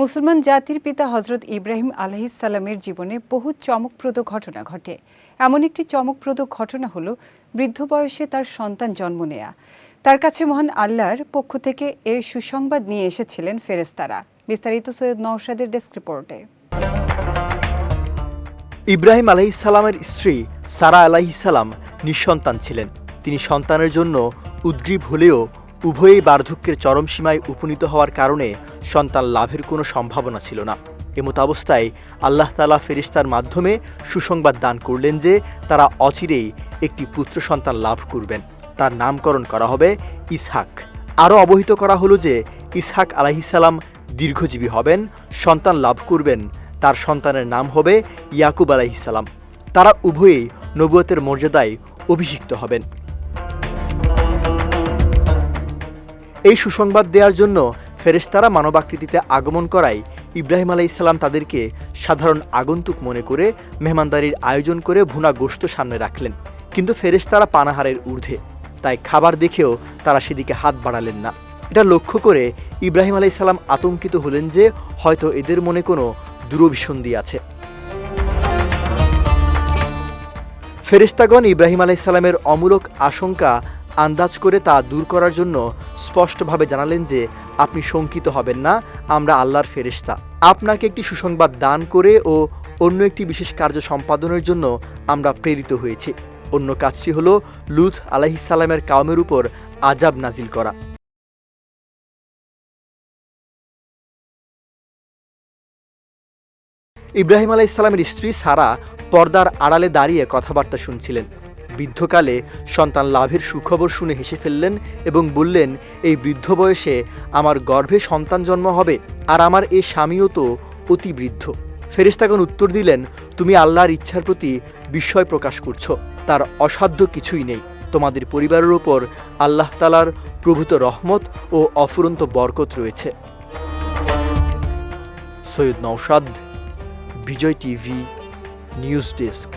মুসলমান জাতির পিতা হজরত ইব্রাহিম আলহিসাল্লামের জীবনে বহু চমকপ্রদ ঘটনা ঘটে। এমন একটি চমকপ্রদ ঘটনা হল, বৃদ্ধ বয়সে তার সন্তান জন্ম নেয়া। তার কাছে মহান আল্লাহর পক্ষ থেকে এ সুসংবাদ নিয়ে এসেছিলেন ফেরেস্তারা বিস্তারিত সৈয়দ নওশাদের ডেস্ক রিপোর্টে। ইব্রাহিম আলাইসালামের স্ত্রী সারা আলাইসালাম নিঃসন্তান ছিলেন। তিনি সন্তানের জন্য উদ্গ্রীব হলেও উভয়ই বার্ধক্যের চরম সীমায় উপনীত হওয়ার কারণে সন্তান লাভের কোনো সম্ভাবনা ছিল না। এমতাবস্থায় আল্লাহ তালা ফেরিস্তার মাধ্যমে সুসংবাদ দান করলেন যে, তারা অচিরেই একটি পুত্র সন্তান লাভ করবেন। তার নামকরণ করা হবে ইসহাক। আরও অবহিত করা হলো যে, ইসহাক আলাহিসাল্লাম দীর্ঘজীবী হবেন, সন্তান লাভ করবেন, তার সন্তানের নাম হবে ইয়াকুব আলাইসালাম তারা উভয়েই নবুয়তের মর্যাদায় অভিষিক্ত হবেন। এই সুসংবাদ দেওয়ার জন্য ফেরেশতারা মানবাকৃতিতে আগমন করায় ইব্রাহিম আলাইসাল্লাম তাদেরকে সাধারণ আগন্তুক মনে করে মেহমানদারির আয়োজন করে ভুনা গোস্ত সামনে রাখলেন। কিন্তু ফেরেশতারা পানাহারের ঊর্ধ্বে। তাই খাবার দেখেও তারা সেদিকে হাত বাড়ালেন না। এটা লক্ষ্য করে ইব্রাহিম আলাইসাল্লাম আতঙ্কিত হলেন যে হয়তো এদের মনে কোনো দুরভিসন্ধি আছে। ফেরেস্তাগণ ইব্রাহিম আলাইসাল্লামের অমূলক আশঙ্কা আন্দাজ করে তা দূর করার জন্য স্পষ্টভাবে জানালেন যে আপনি শঙ্কিত হবেন না, আমরা আল্লাহর ফেরেশতা। আপনাকে একটি সুসংবাদ দান করে ও অন্য একটি বিশেষ কার্য সম্পাদনের জন্য আমরা প্রেরিত হয়েছি। অন্য কাজটি হল লুথ আলাহিসাল্লামের কাউমের উপর আজাব নাজিল করা। ইব্রাহিম আলাইসাল্লামের স্ত্রী সারা পর্দার আড়ালে দাঁড়িয়ে কথাবার্তা শুনছিলেন। বৃদ্ধকালে সন্তান লাভের সুখবর শুনে হেসে ফেললেন এবং বললেন, এই বৃদ্ধ বয়সে আমার গর্ভে সন্তান জন্ম হবে আর আমার এ স্বামীও তো অতি বৃদ্ধ। ফেরেস্তাগণ উত্তর দিলেন, তুমি আল্লাহর ইচ্ছার প্রতি বিস্ময় প্রকাশ করছ। তার অসাধ্য কিছুই নেই। তোমাদের পরিবারের ওপর আল্লাহ তালার প্রভূত রহমত ও অফুরন্ত বরকত রয়েছে। Syed Noushad Bijoy TV, news desk.